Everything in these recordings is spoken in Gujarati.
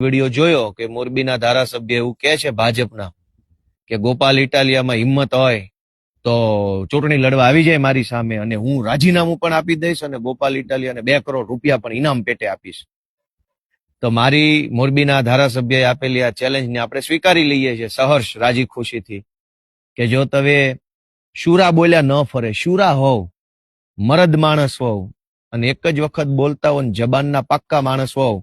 વીડિયો જોયો કે મોરબીના ધારાસભ્ય એવું કહે છે ભાજપના કે ગોપાલ ઇટાલિયામાં હિંમત હોય તો ચૂંટણી લડવા આવી જાય મારી સામે અને હું રાજીનામું પણ આપી દઈશ અને ગોપાલ ઇટાલિયાને બે કરોડ રૂપિયા પણ ઇનામ પેટે આપીશ. તો મારી મોરબીના ધારાસભ્યએ આપેલી આ ચેલેન્જને આપણે સ્વીકારી લઈએ છીએ સહર્ષ રાજી ખુશીથી કે જો તમે શુરા બોલ્યા ન ફરે, શુરા હોવ, મરદ માણસ હોવ અને એક જ વખત બોલતા હો જબાનના પાક્કા માણસ હોવ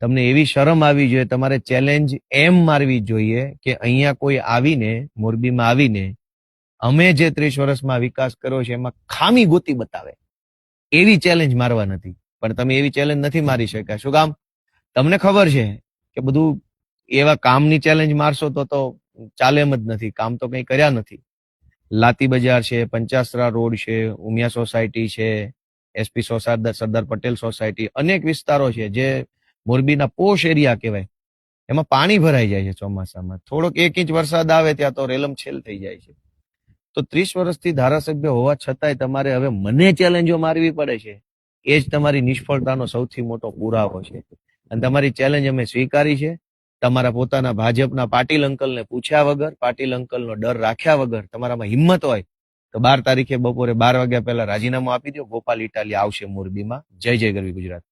તમને એવી શરમ આવવી જોઈએ, તમારે ચેલેન્જ એમ મારવી જોઈએ કે અહીંયા કોઈ આવીને, મોરબીમાં આવીને, અમે જે ત્રીસ વર્ષમાં વિકાસ કર્યો છે, એમાં ખામી ગોતી બતાવે. એવી ચેલેન્જ મારવા નથી. પણ તમે એવી ચેલેન્જ નથી મારી શક્યા. શું કામ? તમને ખબર છે કે બધું એવા કામની ચેલેન્જ મારશો તો તો ચાલે એમ જ નથી. કામ તો કંઈ કર્યા નથી. લાતી બજાર છે, પંચાસરા રોડ છે, ઉમિયા સોસાયટી છે SP society Sardar Patel society, અનેક વિસ્તારો છે જે મોરબીના પોશ એરિયા કહેવાય. એમાં પાણી ભરાઈ જાય છે ચોમાસામાં. થોડોક એક ઇંચ વરસાદ આવે ત્યાં તો રેલમ છેલ થઈ જાય છે. તો ત્રીસ વર્ષથી ધારાસભ્ય હોવા છતાંય તમારે હવે મને ચેલેન્જો મારવી પડે છે. એ જ તમારી નિષ્ફળતાનો સૌથી મોટો પુરાવો છે. અને તમારી ચેલેન્જ અમે સ્વીકારી છે. તમારા પોતાના ભાજપના પાટીલ અંકલને પૂછ્યા વગર, પાટીલ અંકલનો ડર રાખ્યા વગર તમારામાં હિંમત હોય તો બાર તારીખે બપોરે બાર વાગ્યા પહેલા રાજીનામું આપી દો. ગોપાલ ઇટાલી આવશે મોરબીમાં. જય જય ગરવી ગુજરાત.